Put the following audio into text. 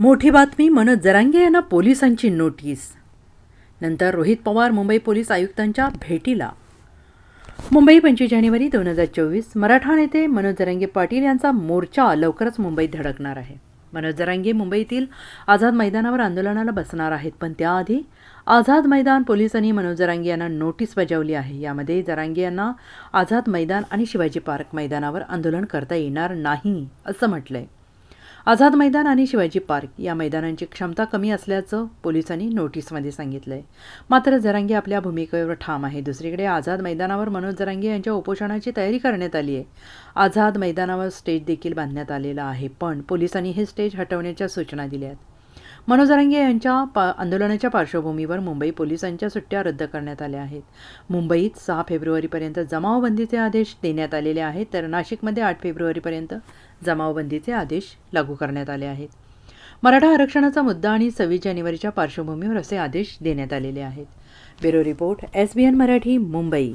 मोठी बातमी मनोज जरांगे यांना पोलिसांची नोटीस. नंतर रोहित पवार मुंबई पोलीस आयुक्तांच्या भेटीला. मुंबई पंचवीस जानेवारी दोन हजार चोवीस मराठा नेते मनोज जरांगे पाटील यांचा मोर्चा लवकरच मुंबईत धडकणार आहे. मनोज जरांगे मुंबईतील आझाद मैदानावर आंदोलनाला बसणार आहेत पण त्याआधी आझाद मैदान पोलिसांनी मनोज जरांगे यांना नोटीस बजावली आहे. यामध्ये जरांगे यांना आझाद मैदान आणि शिवाजी पार्क मैदानावर आंदोलन करता येणार नाही असं म्हटलं आहे आझाद मैदान आणि शिवाजी पार्क या मैदानांची क्षमता कमी असल्याचं पोलिसांनी नोटीसमध्ये सांगितलं आहे मात्र जरांगे आपल्या भूमिकेवर ठाम आहे. दुसरीकडे आझाद मैदानावर मनोज जरांगे यांच्या उपोषणाची तयारी करण्यात आली आहे. आझाद मैदानावर स्टेज देखील बांधण्यात आलेला आहे पण पोलिसांनी हे स्टेज हटवण्याच्या सूचना दिल्या आहेत मनोजरांगे यांच्या पा आंदोलनाच्या पार्श्वभूमीवर मुंबई पोलिसांच्या सुट्ट्या रद्द करण्यात आल्या आहेत. मुंबईत सहा फेब्रुवारीपर्यंत जमावबंदीचे आदेश देण्यात आलेले आहेत तर नाशिकमध्ये आठ फेब्रुवारीपर्यंत जमावबंदीचे आदेश लागू करण्यात आले आहेत. मराठा आरक्षणाचा मुद्दा आणि सव्वीस जानेवारीच्या पार्श्वभूमीवर असे आदेश देण्यात आलेले आहेत. Bureau report S B N Marathi Mumbai.